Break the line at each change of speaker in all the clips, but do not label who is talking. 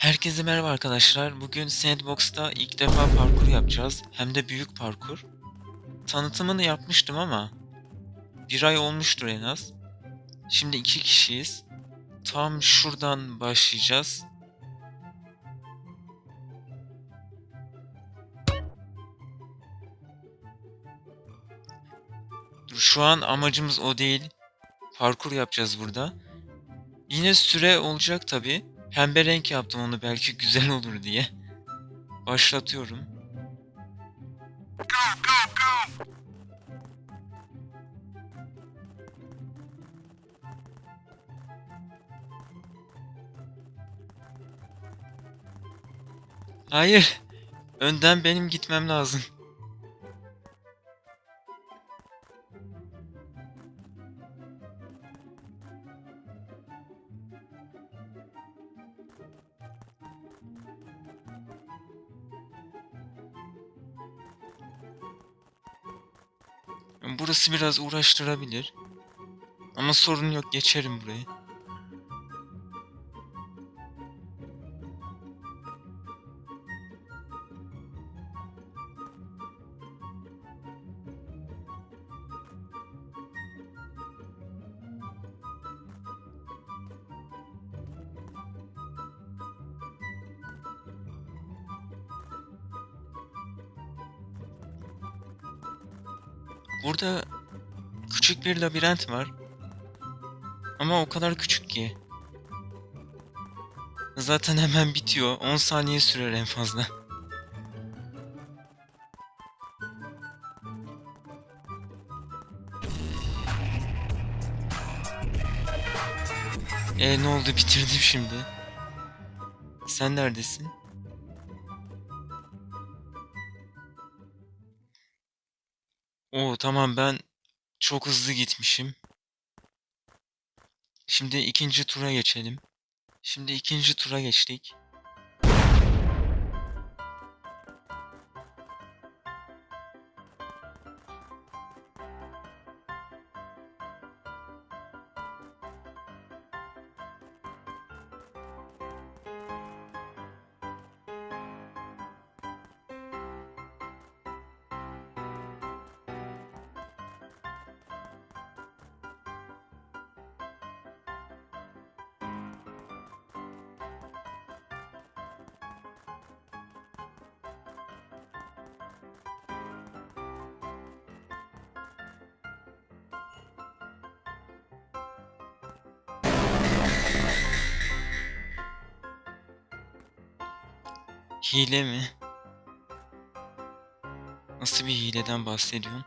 Herkese merhaba arkadaşlar. Bugün Sandbox'ta ilk defa parkur yapacağız. Hem de büyük parkur. Tanıtımını yapmıştım ama bir ay olmuştur en az. Şimdi iki kişiyiz. Tam şuradan başlayacağız. Şu an amacımız o değil. Parkur yapacağız burada. Yine süre olacak tabi. Pembe renk yaptım onu belki güzel olur diye. Başlatıyorum. Hayır. Önden benim gitmem lazım. Burası biraz uğraştırabilir. Ama sorun yok geçerim burayı. Burada küçük bir labirent var. Ama o kadar küçük ki. Zaten hemen bitiyor. 10 saniye sürer en fazla. E ne oldu bitirdim şimdi. Sen neredesin? Oo tamam ben çok hızlı gitmişim. Şimdi ikinci tura geçelim. Şimdi ikinci tura geçtik. Hile mi? Nasıl bir hileden bahsediyorsun?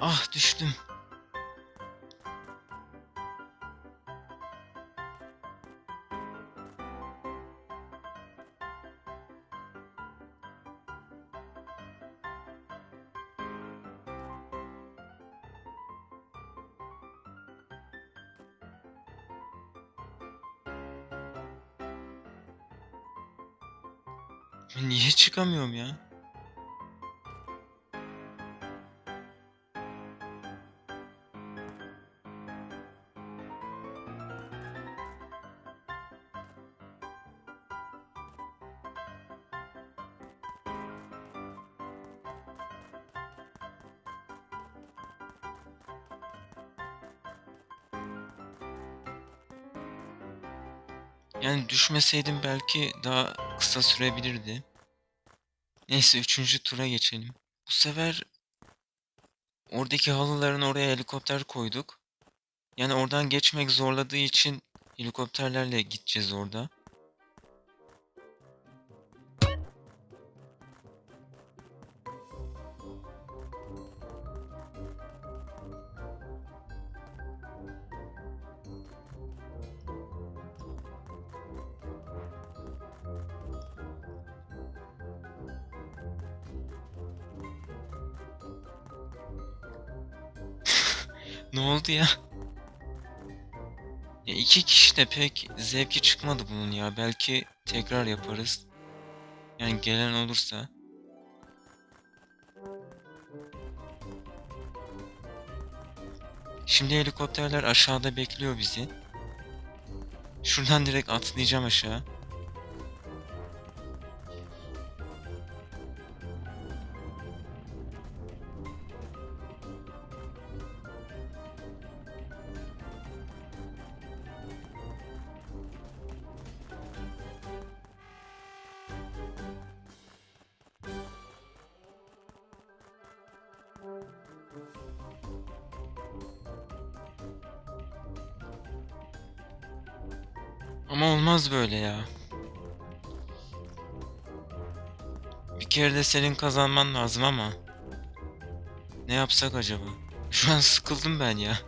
Ah düştüm. Niye çıkamıyorum ya? Yani düşmeseydim belki daha kısa sürebilirdi. Neyse üçüncü tura geçelim. Bu sefer oradaki halıların oraya helikopter koyduk. Yani oradan geçmek zorladığı için helikopterlerle gideceğiz orada. ne oldu ya? ya? İki kişi de pek zevki çıkmadı bunun ya. Belki tekrar yaparız. Yani gelen olursa. Şimdi helikopterler aşağıda bekliyor bizi. Şuradan direkt atlayacağım aşağı. Ama olmaz böyle ya. Bir kere de senin kazanman lazım ama. Ne yapsak acaba? Şu an sıkıldım ben ya.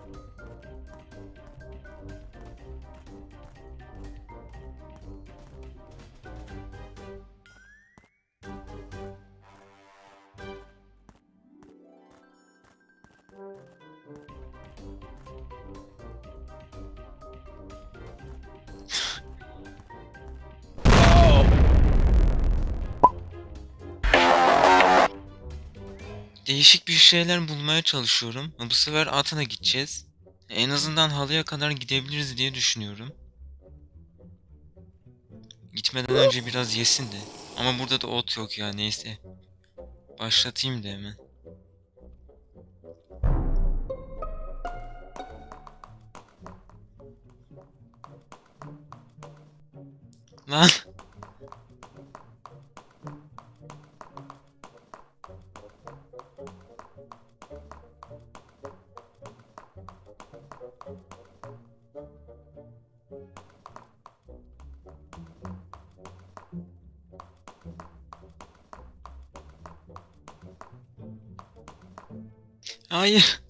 Değişik bir şeyler bulmaya çalışıyorum. Bu sefer Atan'a gideceğiz. En azından halıya kadar gidebiliriz diye düşünüyorum. Gitmeden önce biraz yesin de. Ama burada da ot yok ya neyse. Başlatayım da hemen. Lan. Hayır.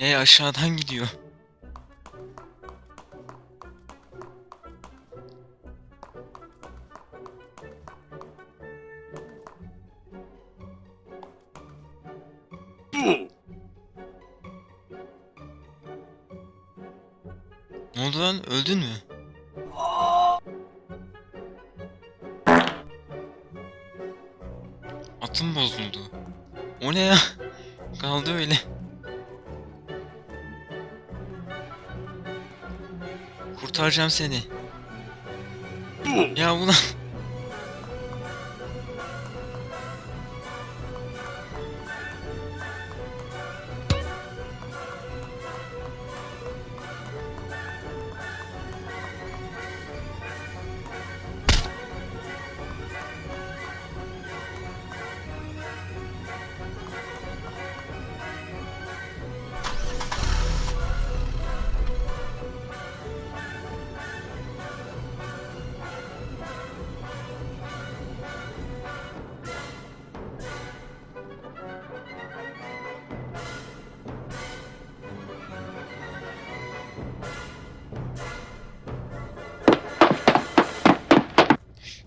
E aşağıdan gidiyor. Oldu lan? Öldün mü? Atım bozuldu. O ne ya? Kaldı öyle. Kurtaracağım seni. Ya ulan.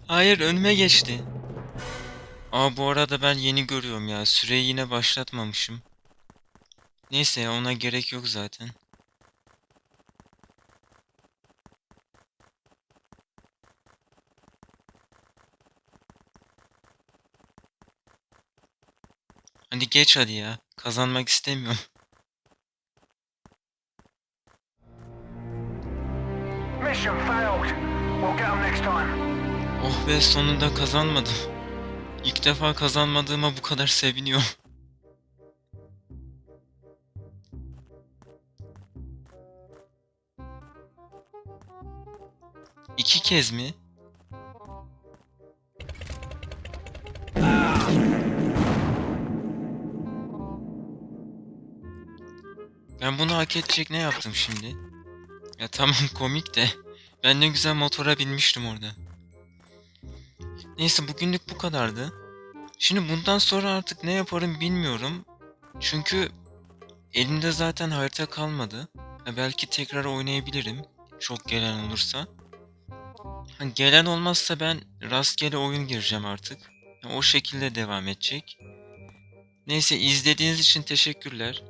Hayır önüme geçti. Aa bu arada ben yeni görüyorum ya. Süreyi yine başlatmamışım. Neyse ona gerek yok zaten. Hadi geç hadi ya. Kazanmak istemiyorum.
Mission failed. We'll get them next time.
Oh be sonunda kazanmadım. İlk defa kazanmadığıma bu kadar seviniyorum. İki kez mi? Ben bunu hak edecek ne yaptım şimdi? Ya tamam komik de ben ne güzel motora binmiştim orada. Neyse bugünlük bu kadardı. Şimdi bundan sonra artık ne yaparım bilmiyorum. Çünkü elimde zaten harita kalmadı. Belki tekrar oynayabilirim. Çok gelen olursa. Gelen olmazsa ben rastgele oyun gireceğim artık. O şekilde devam edecek. Neyse izlediğiniz için teşekkürler.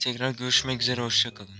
Tekrar görüşmek üzere hoşçakalın.